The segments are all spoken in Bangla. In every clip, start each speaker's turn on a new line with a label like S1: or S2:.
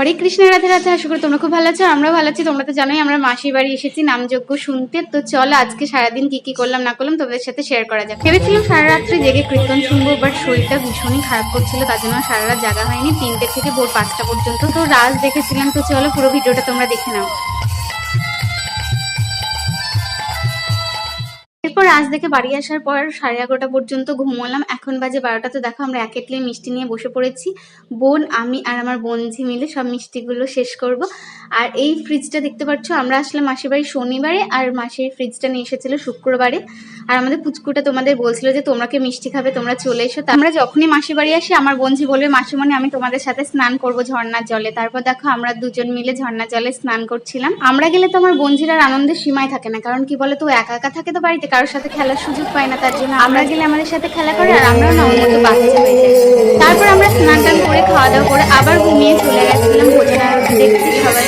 S1: হরে কৃষ্ণ, রাধে রাধে, আশা করি তোমরা খুব ভালো আছো আমরা ভালো আছি, তোমরা তো জানোই আমরা মাসির বাড়ি এসেছি, নামযজ্ঞ শুনতে। তো চলো আজকে সারাদিন কি কি করলাম, না করলাম, তোমাদের সাথে শেয়ার করা যাক। ভেবেছিলাম সারা রাত্রে জেগে কীর্তন শুনব বাট শরীরটা ভীষণই খারাপ করছিল, তার জন্য সারা রাত জাগা হয়নি, তিনটে থেকে ভোর পাঁচটা পর্যন্ত। তো রাজ দেখেছিলাম, তো চলো পুরো ভিডিওটা তোমরা দেখে নাও। আজ দেখে বাড়ি আসার পর সাড়ে এগারোটা পর্যন্ত ঘুমোলাম। এখন বাজে বারোটা, তো দেখো আমরা এক মিষ্টি নিয়ে বসে পড়েছি। বোন, আমি আর আমার বোনঝি মিলে সব মিষ্টিগুলো শেষ করব। আর এই ফ্রিজটা দেখতে পাচ্ছ, আমরা আসলে মাসির বাড়ি শনিবারে, আর মাসির ফ্রিজটা নিয়ে এসেছিল শুক্রবারে। আর আমাদের পুচকুটা তোমাদের বলছিল যে, তোমরা কি মিষ্টি খাবে? তোমরা চলে এসো। আমরা যখনই মাসির বাড়ি আসি, আমার বোনঝি বলবে, মাসিমণি, আমি তোমাদের সাথে স্নান করব ঝর্ণার জলে। তারপর দেখো আমরা দুজন মিলে ঝর্ণার জলে স্নান করছিলাম। আমরা গেলে তো আমার বোনঝির আর আনন্দের সীমায় থাকে না, কারণ কি বলে তো একা একা থাকে তো বাড়িতে, কারোর সাথে খেলার সুযোগ পাই না তার জন্য আমরা গেলে আমাদের সাথে খেলা করে আর আমরাও না অন্য বাচ্চা হয়ে যাই। তারপর আমরা স্নান টান করে খাওয়া দাওয়া করে আবার ঘুমিয়ে চলে গেছিলাম ভোজনা দেখছি দেখতে সবাই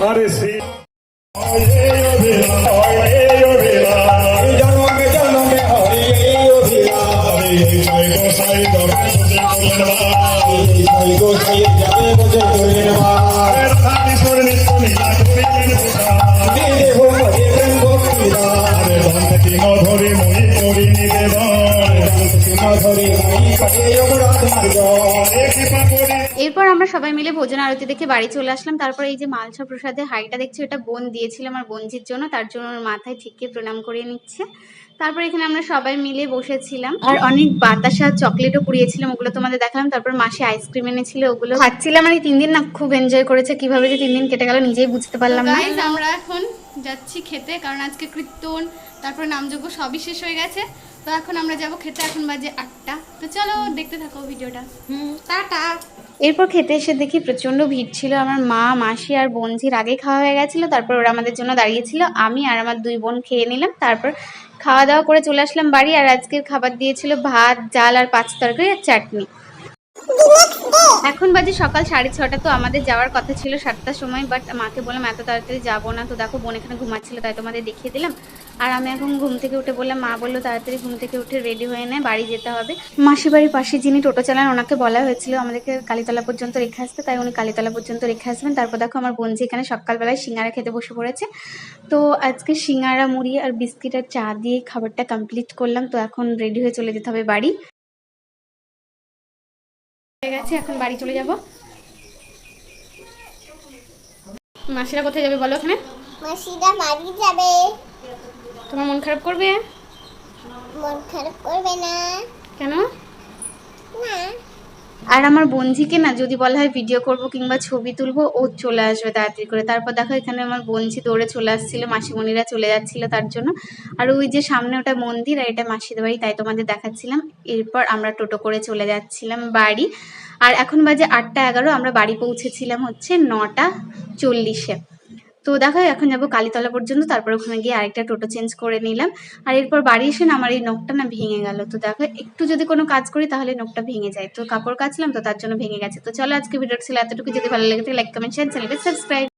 S2: হরে শ্রী হরে অভিরা
S1: এরপর আমরা সবাই মিলে ভোজন আরতি দেখে বাড়ি চলে আসলাম। তারপর এই যে মালসা প্রসাদের হাঁড়িটা দেখছি ওটা বোন দিয়েছিল আমার বোনজির জন্য তার জন্য ওর মাথায় ঠিককে প্রণাম করিয়ে নিচ্ছে। তারপর এখানে আমরা সবাই মিলে বসেছিলাম। আর অনেক বাতাসা চকলেটও কুড়িয়েছিলাম ওগুলো তোমাদের দেখালাম। তারপর মাসে আইসক্রিম এনেছিল ওগুলো খাচ্ছিলাম। আর এই তিন দিন না খুব এনজয় করেছে। কীভাবে যে তিন দিন কেটে গেল নিজেই বুঝতে পারলাম না।
S3: আমরা এখন যাচ্ছি খেতে কারণ আজকে কীর্তন তারপর নামযজ্ঞ সবই শেষ হয়ে গেছে। তো এখন আমরা যাব খেতে এখন বাজে আটটা। তো চলো দেখতে থাকো ভিডিওটা। হুম। টাটা।
S1: এরপর খেতে এসে দেখি প্রচণ্ড ভিড় ছিল। আমার মা মাসি আর বোনঝির আগে খাওয়া হয়ে গেছিল। তারপর ওরা আমাদের জন্য দাঁড়িয়েছিল। আমি আর আমার দুই বোন খেয়ে নিলাম। তারপর খাওয়া দাওয়া করে চলে আসলাম বাড়ি। আর আজকের খাবার দিয়েছিল ভাত ডাল আর পাঁচ তরকারি আর চাটনি। এখন বাজে সকাল সাড়ে ছটা, তো আমাদের যাওয়ার কথা ছিল সাতটার সময় বাট মাকে বললাম, এত তাড়াতাড়ি যাব না। তো দেখো, বোন এখানে ঘুমাচ্ছিল, তাই তোমাদের দেখিয়ে দিলাম। আর আমি এখন ঘুম থেকে উঠে বললাম, মা বলল তাড়াতাড়ি ঘুম থেকে উঠে রেডি হয়ে নেয় বাড়ি যেতে হবে। মাসি বাড়ির পাশে যিনি টোটো চালান, ওনাকে বলা হয়েছিল, আমাদেরকে কালীতলা পর্যন্ত রেখে আসতে। তাই উনি কালীতলা পর্যন্ত রেখে আসবেন। তারপর দেখো, আমার বোনজি এখানে সকালবেলায় সিঙ্গারা খেতে বসে পড়েছে। তো আজকে সিঙ্গারা, মুড়ি আর বিস্কিট আর চা দিয়ে খাবারটা কমপ্লিট করলাম। তো এখন রেডি হয়ে চলে যেতে হবে বাড়ি। হয়ে গেছে এখন বাড়ি চলে যাব। মাসিরা কোথায় যাবে বলো ওখানে?
S4: মাসিরা বাড়ি যাবে।
S1: তোমার মন খারাপ করবে?
S4: মন খারাপ করবে না।
S1: কেন?
S4: না।
S1: আর আমার বঞ্জিকে না যদি বলা হয় ভিডিও করব কিংবা ছবি তুলবো, ও চলে আসবে তাড়াতাড়ি করে। তারপর দেখো এখানে আমার বঞ্জি দৌড়ে চলে আসছিল, মাসিমণিরা চলে যাচ্ছিল তার জন্য। আর ওই যে সামনে ওটা মন্দির, আর এটা মাসিদের বাড়ি, তাই তোমাদের দেখাচ্ছিলাম। এরপর আমরা টোটো করে চলে যাচ্ছিলাম বাড়ি। আর এখন বাজে আটটা এগারো, আমরা বাড়ি পৌঁছেছিলাম হচ্ছে নটা চল্লিশে। তো দেখো এখন যাব কালীতলা পর্যন্ত, তারপর ওখানে গিয়ে আরেকটা টোটো চেঞ্জ করে নিলাম। আর এরপর বাড়ি এসে আমার এই নখটা না ভেঙে গেল। তো দেখো একটু যদি কোনো কাজ করি তাহলে নখটা ভেঙে যায়। তো কাপড় কাচলাম তো তার জন্য ভেঙে গেছে। তো চলো আজকে ভিডিও ছিল এতটুকু। যদি ভালো লাগে লাইক, কমেন্ট শেয়ার চ্যানেলকে সাবস্ক্রাইব